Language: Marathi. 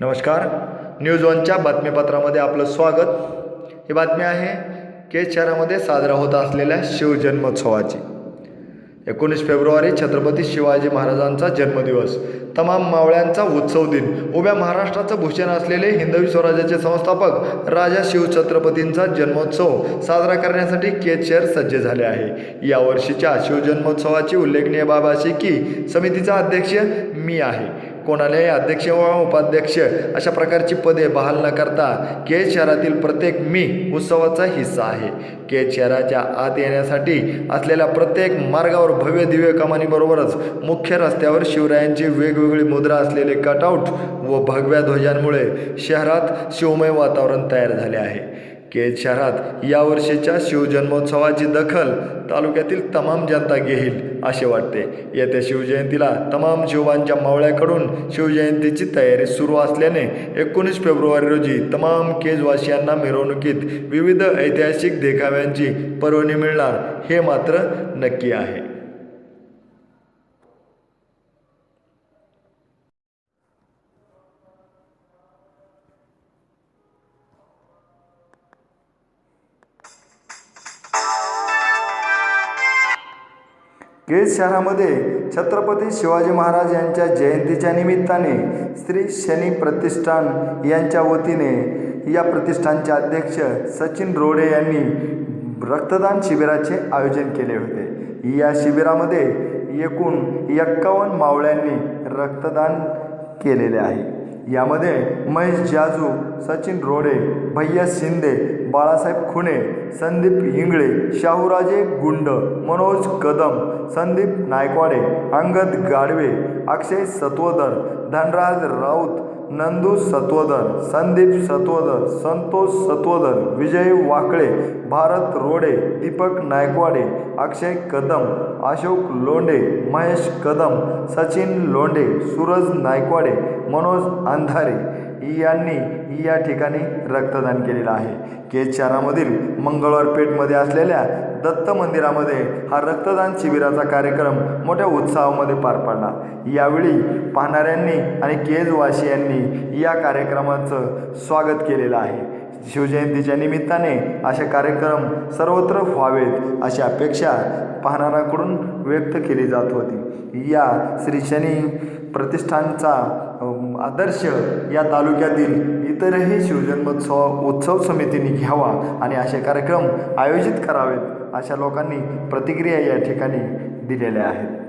नमस्कार. न्यूज वनच्या बातमीपत्रामध्ये आपलं स्वागत. ही बातमी आहे केज शहरामध्ये साजरा होत असलेल्या शिवजन्मोत्सवाची. एकोणीस फेब्रुवारी छत्रपती शिवाजी महाराजांचा जन्मदिवस. तमाम मावळ्यांचा उत्सव दिन. उभ्या महाराष्ट्राचं भूषण असलेले हिंदवी स्वराज्याचे संस्थापक राजा शिवछत्रपतींचा जन्मोत्सव साजरा करण्यासाठी केज शहर सज्ज झाले आहे. यावर्षीच्या शिवजन्मोत्सवाची उल्लेखनीय बाब अशी की समितीचा अध्यक्ष मी आहे. कोणालाही अध्यक्ष व उपाध्यक्ष अशा प्रकारची पदे बहाल न करता केज शहरातील प्रत्येक मी उत्सवाचा हिस्सा आहे. केज शहराच्या आत येण्यासाठी असलेल्या प्रत्येक मार्गावर भव्य दिव्य कमानीबरोबरच मुख्य रस्त्यावर शिवरायांची वेगवेगळी मुद्रा असलेले कटआउट व भगव्या ध्वजांमुळे शहरात शिवमय वातावरण तयार झाले आहे. केज शहरात यावर्षीच्या शिवजन्मोत्सवाची दखल तालुक्यातील तमाम जनता घेईल असे वाटते. येत्या शिवजयंतीला तमाम शिवबांच्या मावळ्याकडून शिवजयंतीची तयारी सुरू असल्याने एकोणीस फेब्रुवारी रोजी तमाम केजवासियांना मिरवणुकीत विविध ऐतिहासिक देखाव्यांची पर्वणी मिळणार हे मात्र नक्की आहे. केज शहरामध्ये छत्रपती शिवाजी महाराज यांच्या जयंतीच्या निमित्ताने श्री शनी प्रतिष्ठान यांच्या वतीने या प्रतिष्ठानचे अध्यक्ष सचिन रोडे यांनी रक्तदान शिबिराचे आयोजन केले होते. या शिबिरामध्ये एकूण एक्कावन्न मावळ्यांनी रक्तदान केलेले आहे. यामध्ये महेश जाजू सचिन रोडे भैया शिंदे बाळासाहेब खुणे संदीप हिंगळे शाहूराजे गुंड मनोज कदम संदीप नायकवाडे अंगद गाडवे अक्षय सत्वधर धनराज राऊत नंदू सत्वधर संदीप सत्वधर संतोष सत्वधर विजय वाकळे भारत रोडे दीपक नायकवाडे अक्षय कदम अशोक लोंढे महेश कदम सचिन लोंढे सूरज नायकवाडे मनोज अंधारे यांनी या ठिकाणी रक्तदान केलेलं आहे. केज शहरामधील मंगळवार पेठमध्ये असलेल्या दत्त मंदिरामध्ये हा रक्तदान शिबिराचा कार्यक्रम मोठ्या उत्साहामध्ये पार पडला. यावेळी पाहणाऱ्यांनी आणि केजवासियांनी या कार्यक्रमाचं स्वागत केलेलं आहे. शिवजयंतीच्या निमित्ताने असे कार्यक्रम सर्वत्र व्हावेत अशी अपेक्षा पाहणाऱ्याकडून व्यक्त केली जात होती. या श्री शनी प्रतिष्ठानचा आदर्श या तालुक्यातील इतरही शिवजन्मोत्सव उत्सव समितीने घ्यावा आणि असे कार्यक्रम आयोजित करावेत अशा लोकांनी प्रतिक्रिया या ठिकाणी दिलेल्या आहेत.